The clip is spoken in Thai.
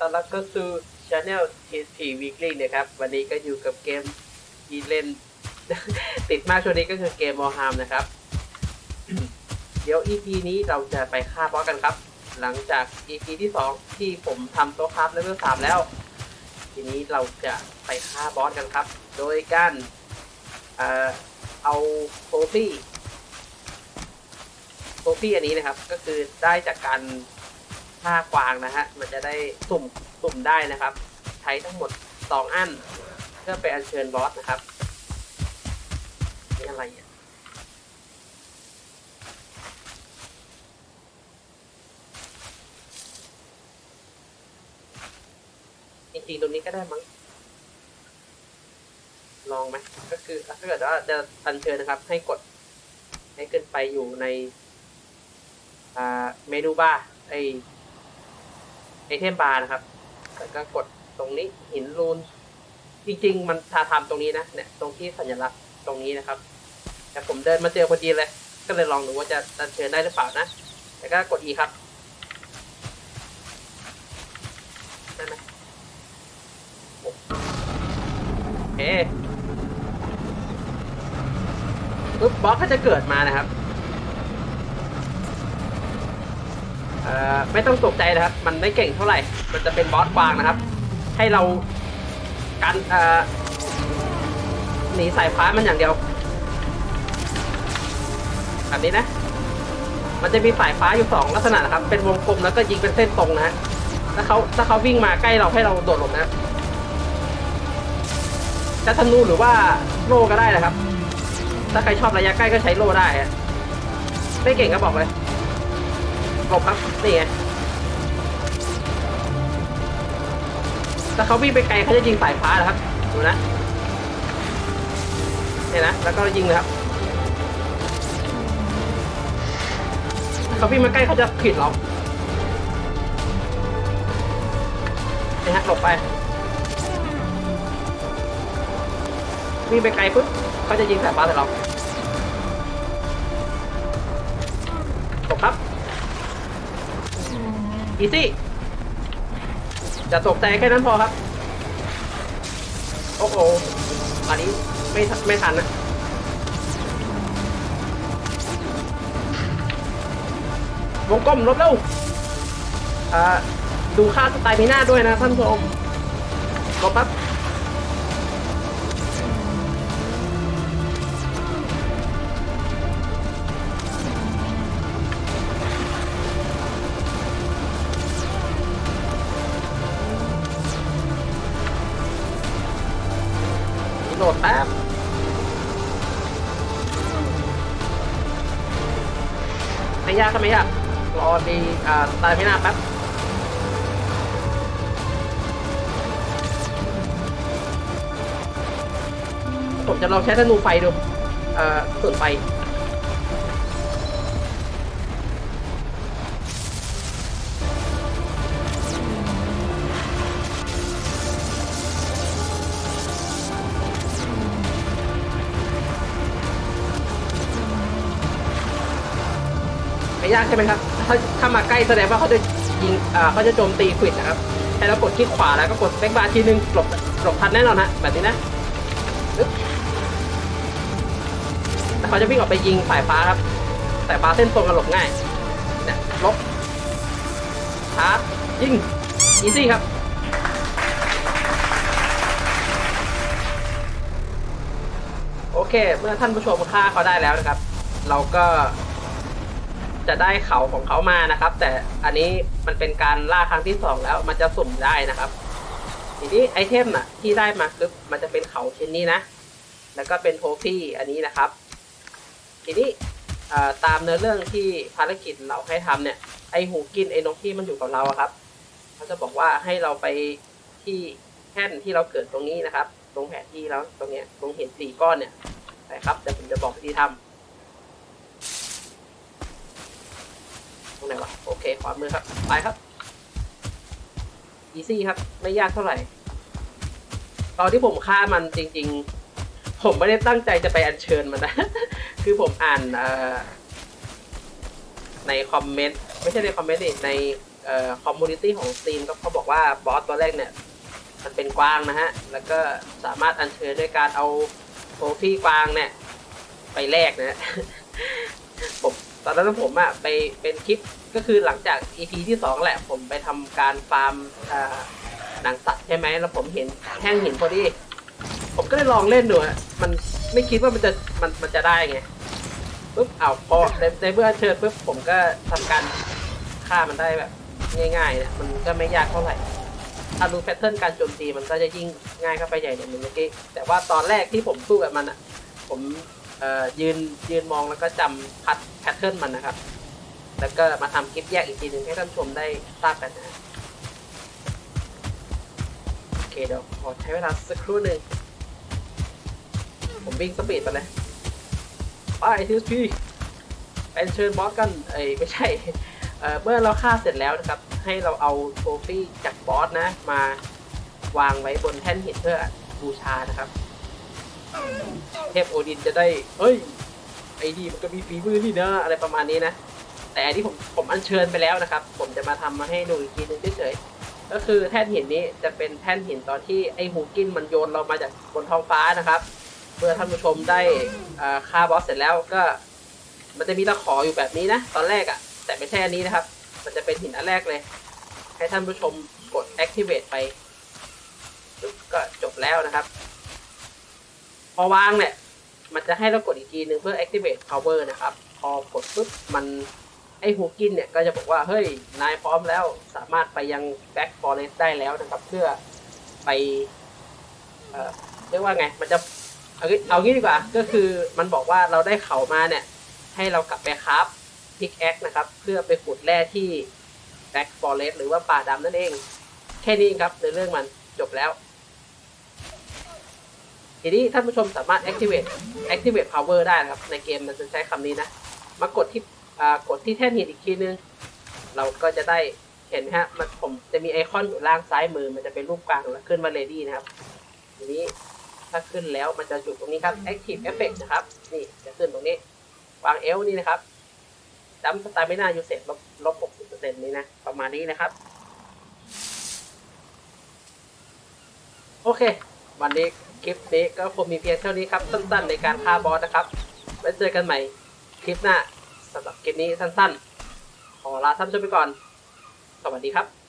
ต้อนรับเข้าสู่ Channel TSP Weekly นะครับ วันนี้ก็อยู่กับเกมที่เล่น ติดมากช่วงนี้ก็คือเกม Warham นะครับ เดี๋ยว EP นี้เราจะไปฆ่าบอสกันครับ หลังจาก EP ที่ 2 ที่ผมทำโต๊ะครับเลเวล3แล้ว ทีนี้เราจะไปฆ่าบอสกันครับ โดยการเอาโฟฟี่โฟฟี่อันนี้นะครับ ก็คือได้จากการ ฆ่ากวางนะฮะ มันจะได้สุ่มสุ่มได้นะครับ ใช้ทั้งหมด 2 อัน เพื่อไปอัญเชิญบอสนะครับนี่อะไรอะจริงๆตรงนี้ก็ได้มั้ง ลองไหม ก็คือถ้าเกิดว่าจะอัญเชิญนะครับ ให้กด ให้ขึ้นไปอยู่ใน อ่า เมนูบาร์ไอ ไอเทมบาร์นะครับแล้วก็กดตรงนี้หินรูน จริง ๆ มันทาทำตรงนี้นะเนี่ยตรงที่สัญลักษณ์ตรงนี้นะครับ แต่ผมเดินมาเจอพอดีเลย ก็เลยลองดูว่าจะอัญเชิญได้หรือเปล่านะ แล้วก็กด E ครับได้ไหมโอเคปุ๊บบล็อกก็จะเกิดมานะครับ อไม่ต้องตกใจนะครับ มันไม่เก่งเท่าไหร่ มันจะเป็นบอสวางนะครับ ให้เรากันเอ่อหนีสายฟ้ามันอย่างเดียวแบบนี้นะ มันจะมีสายฟ้าอยู่สองลักษณะนะครับ เป็นวงกลมแล้วก็ยิงเป็นเส้นตรงนะฮะถ้าเขาถ้าเขาวิ่งมาใกล้เราให้เราโดดหลบนะครับจะธนูหรือว่าโล่ก็ได้นะครับ ถ้าใครชอบระยะใกล้ก็ใช้โล่ได้ไม่เก่งก็บอกเลย หลบครับนี่ไงถ้าเขาวิ่งไปไกลเขาจะยิงสายฟ้านะครับ ดูนะเนี่ยนะ แล้วก็ยิงนะครับถ้าเขาวิ่งมาใกล้เขาจะขีดเราเนี่ฮะหลบไปวิ่งไปไกลปุ๊บเขาจะยิงสายฟ้าใส่เรา อีซี่จะตกใจแค่นั้นพอครับ โอ้โหอันนี้ไม่ไม่ทันนะวงกลมลบเร็วอ่าดูค่าสไตล์มีหน้าด้วยนะท่านผู้ชมลบปั๊บ โหลดแป๊บไม่ยากก็ไม่ยากรอดีอ่าตายไม่นานแป๊บผมจะลองใช้ธนูไฟดู เอ่อส่วนไฟ ไม่ยากใช่ไหมครับ ถ้าถ้ามาใกล้แสดงว่าเขาจะยิงอ่าเขาจะโจมตีควิดนะครับให้เรากดคลิกขวาแล้วก็กดสเปคบาร์ทีนึงหลบหลบทันแน่นอนฮะแบบนี้นะแต่เขาจะวิ่งออกไปยิงสายฟ้าครับสายฟ้าเส้นตรงกันหลบง่ายเนี่ยลบชาร์จยิงอีซี่ครับโอเค เมื่อท่านผู้ชมฆ่าเขาได้แล้วนะครับ เราก็ จะได้เขาของเขามานะครับ แต่อันนี้มันเป็นการล่าครั้งที่สองแล้วมันจะสุ่มได้นะครับ ทีนี้ไอเทมอะที่ได้มาคือมันจะเป็นเขาชิ้นนี้นะ แล้วก็เป็นโทฟี่อันนี้นะครับ ทีนี้ตามเนื้อเรื่องที่ภารกิจเราให้ทำเนี่ยไอหูกินไอนกที่มันอยู่กับเราอะครับเขาจะบอกว่าให้เราไปที่แท่นที่เราเกิดตรงนี้นะครับ ตรงแผนที่แล้วตรงเนี้ยตรงเห็นสี่ก้อนเนี่ยนะครับเดี๋ยวผมจะบอกวิธีทำ รงไหนวะโอเคขวามือครับ ไปครับอีซี่ครับ ไม่ยากเท่าไหร่ ตอนที่ผมฆ่ามันจริง ๆ ผมไม่ได้ตั้งใจจะไปอัญเชิญมันนะ คือผมอ่านในคอมเมนต์ไม่ใช่ในคอมเมนต์ดิในคอมมูนิตี้ของสตรีมก็เขาบอกว่าบอสตัวแรกเนี่ย มันเป็นกวางนะฮะ แล้วก็สามารถอัญเชิญด้วยการเอาโทฟี่กวางเนี่ย ไปแลกนะฮะผม ตอนนั้นผมอะไปเป็นคลิปก็คือหลังจาก EP ที่สองแหละ ผมไปทำการฟาร์มหนังสัตว์ใช่ไหมแล้วผมเห็นแท่งหินพอดี ผมก็เลยลองเล่นดูอะมันไม่คิดว่ามันจะมันมันจะได้ไงปุ๊บเอาพอในในเมื่อเชิญปุ๊บผมก็ทำการฆ่ามันได้แบบ ง่ายๆเนี่ยมันก็ไม่ยากเท่าไหร่ถ้ารู้แพทเทิร์นการโจมตีมันก็จะยิ่งง่ายเข้าไปใหญ่เนี่ยเหมือนเมื่อกี้แต่ว่าตอนแรกที่ผมสู้กับมันอะ ผม เอ่อยืนยืนมองแล้วก็จำพัดแพทเทิร์นมันนะครับ แล้วก็มาทำคลิปแยกอีกทีหนึ่งให้ท่านชมได้ทราบกันนะ โอเคเดี๋ยวขอใช้เวลาสักครู่หนึ่ง ผมวิ่งสปีดไปเลยไปทีสพีเป็นเชิญบอสกันเอ้ยไม่ใช่เอ่อเมื่อเราฆ่าเสร็จแล้วนะครับ ให้เราเอาโทฟี่จากบอสนะ มาวางไว้บนแท่นหินเพื่อบูชานะครับ เทพโอดินจะได้เฮ้ยไอ้นี่มันก็มีฝีมือนี่นะอะไรประมาณนี้นะ แต่อันนี้ผมผมอัญเชิญไปแล้วนะครับ ผมจะมาทำมาให้ดูอีกทีนึงเฉยๆก็คือแท่นหินนี้จะเป็นแท่นหินตอนที่ไอ้ฮูกินมันโยนเรามาจากบนท้องฟ้านะครับเมื่อท่านผู้ชมได้อ่าฆ่าบอสเสร็จแล้วก็ มันจะมีตะขออยู่แบบนี้นะ ตอนแรกอะ่ะ แต่ไม่ใช่อันนี้นะครับ มันจะเป็นหินอันแรกเลย ให้ท่านผู้ชมกด activate ไปก็จบแล้วนะครับ พอวางเนี่ย มันจะให้เรากดอีกทีหนึ่งเพื่อ activate power นะครับ พอกดปุ๊บมันไอฮูกินเนี่ยก็จะบอกว่า เฮ้ย นายพร้อมแล้วสามารถไปยัง back forest ได้แล้วนะครับ เพื่อไปเอ่อเรียกว่าไง มันจะเอางี้เอางี้ดีกว่า ก็คือมันบอกว่าเราได้เขามาเนี่ย ให้เรากลับไปครับพิกแอคนะครับ เพื่อไปขุดแร่ที่ back forest หรือว่าป่าดำนั่นเอง แค่นี้เองครับในเรื่องมันจบแล้ว ทีนี้ท่านผู้ชมสามารถ activate activate power ได้นะครับ ในเกมมันจะใช้คำนี้นะ มากดที่กดที่แท่นหินอีกทีนึง เราก็จะได้เห็นฮะมันผมจะมีไอคอนอยู่ล่างซ้ายมือ มันจะเป็นรูปกลางแล้วขึ้นมา ready นะครับ ทีนี้ถ้าขึ้นแล้วมันจะอยู่ตรงนี้ครับ active effect นะครับ นี่จะขึ้นตรงนี้ วางเอลนี่นะครับจำสไตล์ไม่น่าอยู่เสร็จลบลบหกสิบเปอร์เซ็นต์นี้นะ ประมาณนี้นะครับ โอเค วันนี้ คลิปนี้ก็คงมีเพียงเท่านี้ครับ สั้นๆในการฆ่าบอสนะครับไว้เจอกันใหม่คลิปหน้าสำหรับคลิปนี้สั้นๆ ขอลาท่านผู้ชมไปก่อน สวัสดีครับ